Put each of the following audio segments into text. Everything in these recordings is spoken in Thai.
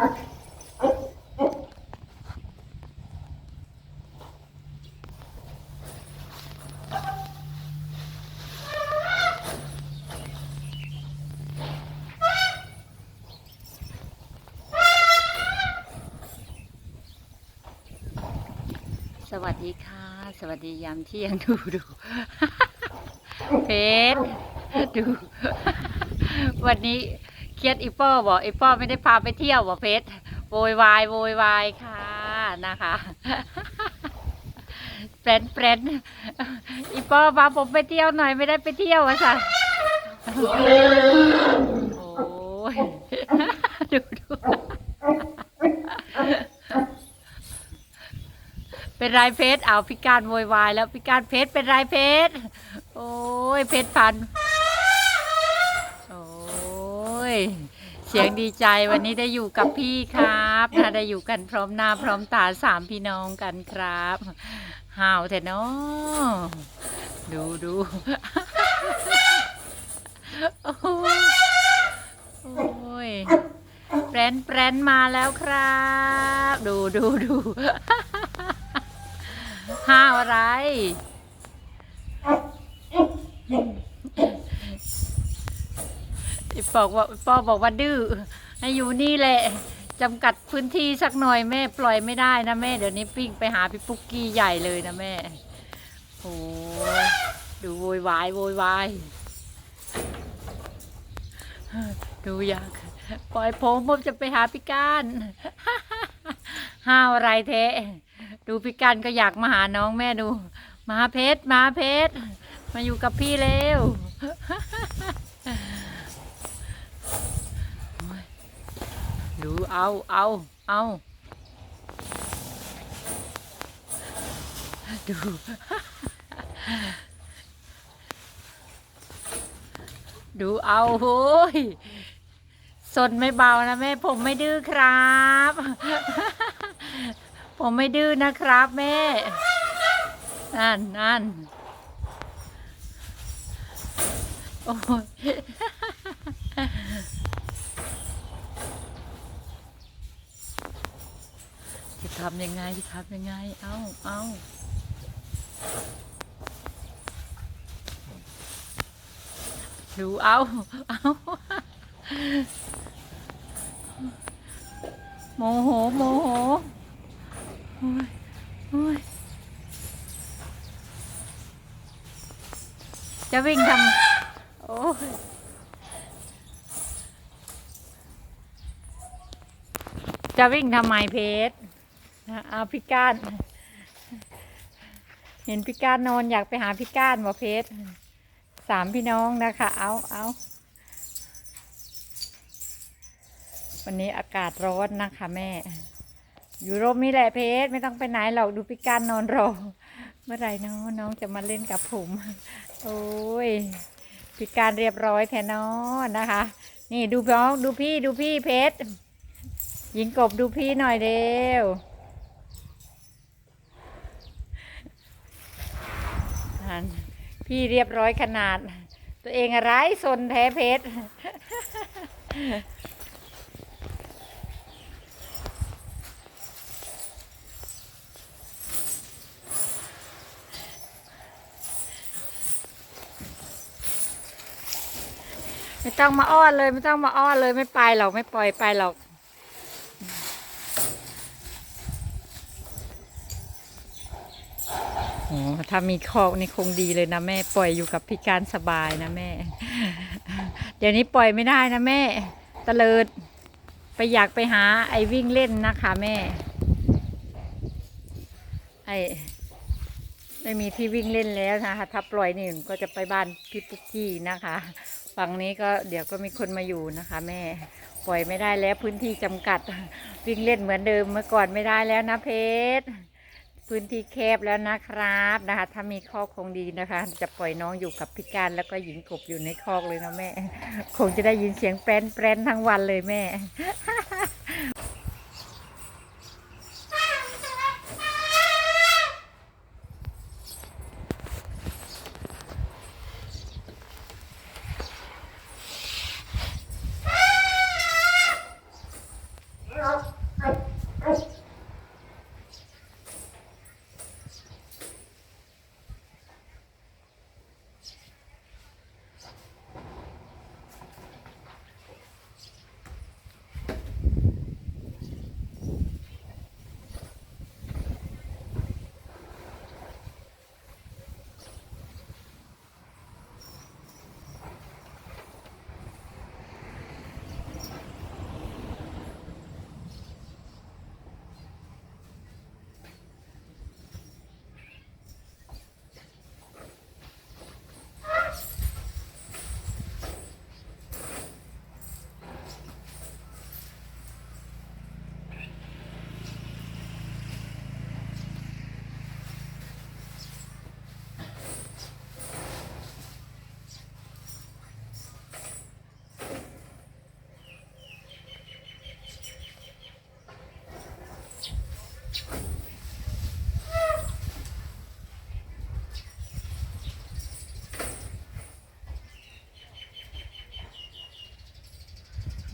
สวัสดีค่ะ สวัสดียามเที่ยงดูดูเพชรดู วันนี้ เครียดอีป้อบอกอีป้อไม่ได้พาไปเที่ยวบอกเพชรโวยวายโวยวายค่ะนะคะแฟนแฟนอีป้อพาผมไปเที่ยวหน่อยไม่ได้ไปเที่ยวอะค่ะโอ้ยดูดูเป็นไรเพชรเอาพิการโวยวายแล้วพิการเพชรเป็นไรเพชรโอ้ยเพชรพันธุ์โอ้ย เสียงดีใจวันนี้ได้อยู่กับพี่ครับนะได้อยู่กันพร้อมหน้าพร้อมตาสามพี่น้องกันครับห่าวเถอะเนาะดูดูโอ้ยโอ้ยแปรนแปรนมาแล้วครับ ดูดูดูห้าวอะไร ไอ้ปอกว่าพ่อบอกว่าดื้อให้อยู่นี่แหละจำกัดพื้นที่สักหน่อยแม่ปล่อยไม่ได้นะแม่เดี๋ยวนี้ปิ้งไปหาพี่ปุ๊กกี้ใหญ่เลยนะแม่โอ้ดูโวยวายโวยวายดูอยากปล่อยผมผมจะไปหาพี่ก้านห้าวอะไรเทะดูพี่กันก็อยากมาหาน้องแม่ดู มาเพชรมาเพชรมาอยู่กับพี่เร็ว ดูเอาเอาเอาดู ดูเอาโอ้ยสนไม่เบานะแม่ ผมไม่ดื้อครับ ผมไม่ดื้อนะครับแม่ นั่นนั่นโอ้ย จะทำยังไงจะทำยังไง เอาเอาดูเอาเอาโมโหโมโหโอ้ยโอ้ยจะวิ่งทำโอ้ยจะวิ่งทำไมเพชร เอาพี่ก้าน เห็นพี่ก้านนอนอยากไปหาพี่ก้านบ่เพชรสามพี่น้องนะคะ เอาเอาวันนี้อากาศร้อนนะคะแม่ อยู่ร่มนี่แหละเพชรไม่ต้องไปไหนหรอกดูพี่การนอนรอ เมื่อไหร่น้องน้องจะมาเล่นกับผม โอ้ยพี่การเรียบร้อยแทนน้องนะคะ นี่ดูน้องดูพี่ดูพี่เพชรหญิงกบดูพี่หน่อยเร็ว นั่นพี่เรียบร้อยขนาด ตัวเองอะไรสนแท้เพชรไม่ต้องมาอ้อนเลย ไม่ต้องมาอ้อนเลยไม่ไปหรอกไม่ปล่อยไปหรอก โอ้ถ้ามีคอกนี่คงดีเลยนะแม่ ปล่อยอยู่กับพิการสบายนะแม่ เดี๋ยวนี้ปล่อยไม่ได้นะแม่ตะเลิด ไปอยากไปหาไอ้วิ่งเล่นนะคะแม่ ไอ้ไม่มีที่วิ่งเล่นแล้วนะคะ ถ้าปล่อยนี่ก็จะไปบ้านพี่ปุ๊กกี้นะคะ ฝั่งนี้ก็เดี๋ยวก็มีคนมาอยู่นะคะ แม่ ปล่อยไม่ได้แล้วพื้นที่จำกัด วิ่งเล่นเหมือนเดิมเมื่อก่อนไม่ได้แล้วนะเพชร พื้นที่แคบแล้วนะครับนะคะ ถ้ามีคอกคงดีนะคะ จะปล่อยน้องอยู่กับพิการแล้วก็หญิงกบอยู่ในคอกเลยนะแม่ คงจะได้ยินเสียงแปรนแปรนทั้งวันเลยแม่ เ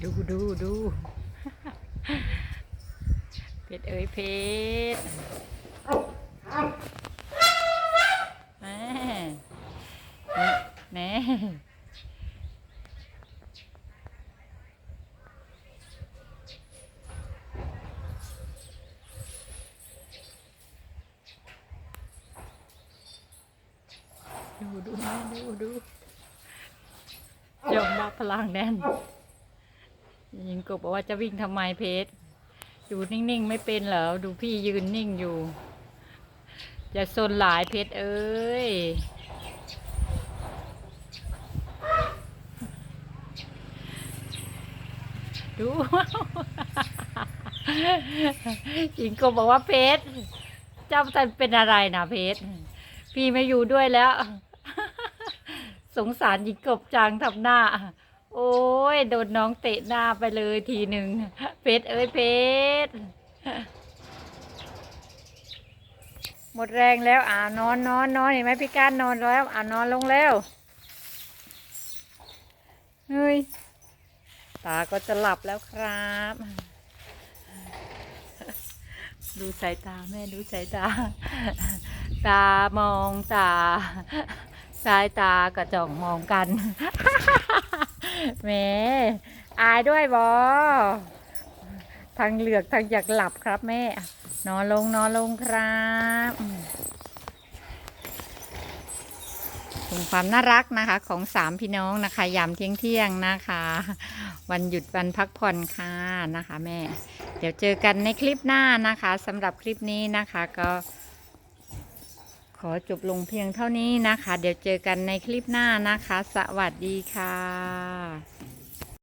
ดูดูดูเพชรเอ้ยเพชรแม่แม่ดูดูแม่ดูดูยอมรับพลังแน่น ยิงกบบอกว่าจะวิ่งทำไมเพชรอยู่นิ่งๆ ไม่เป็นเหรอ ดูพี่ยืนนิ่งอยู่ จะโซนหลายเพชรเอ้ยดูยิงกบบอกว่าเพชรเจ้าแต่เป็นอะไรนะเพชรพี่ไม่อยู่ด้วยแล้ว สงสารหญิงกบจังทำหน้า โอ้ย โดนน้องเตะหน้าไปเลยทีหนึ่งเพชรเอ้ยเพชรหมดแรงแล้วอ่านอนนอนนอนเห็นไหมพี่การนอนแล้วอ่านอนลงแล้วเฮ้ยตาก็จะหลับแล้วครับ ดูสายตาแม่ดูสายตา ตามองตา สายตากระจ่องมองกัน แหมอายด้วยบอทางเหลือกทางอยากหลับครับแม่ นอนลงนอนลงครับถึงความน่ารักนะคะ ของสามพี่น้องนะคะ ยามเที่ยงเที่ยงๆนะคะ วันหยุดวันพักผ่อนค่ะนะคะ แม่ เดี๋ยวเจอกันในคลิปหน้านะคะสำหรับคลิปนี้นะคะก็ ขอจบลงเพียงเท่านี้นะคะ เดี๋ยวเจอกันในคลิปหน้านะคะ สวัสดีค่ะ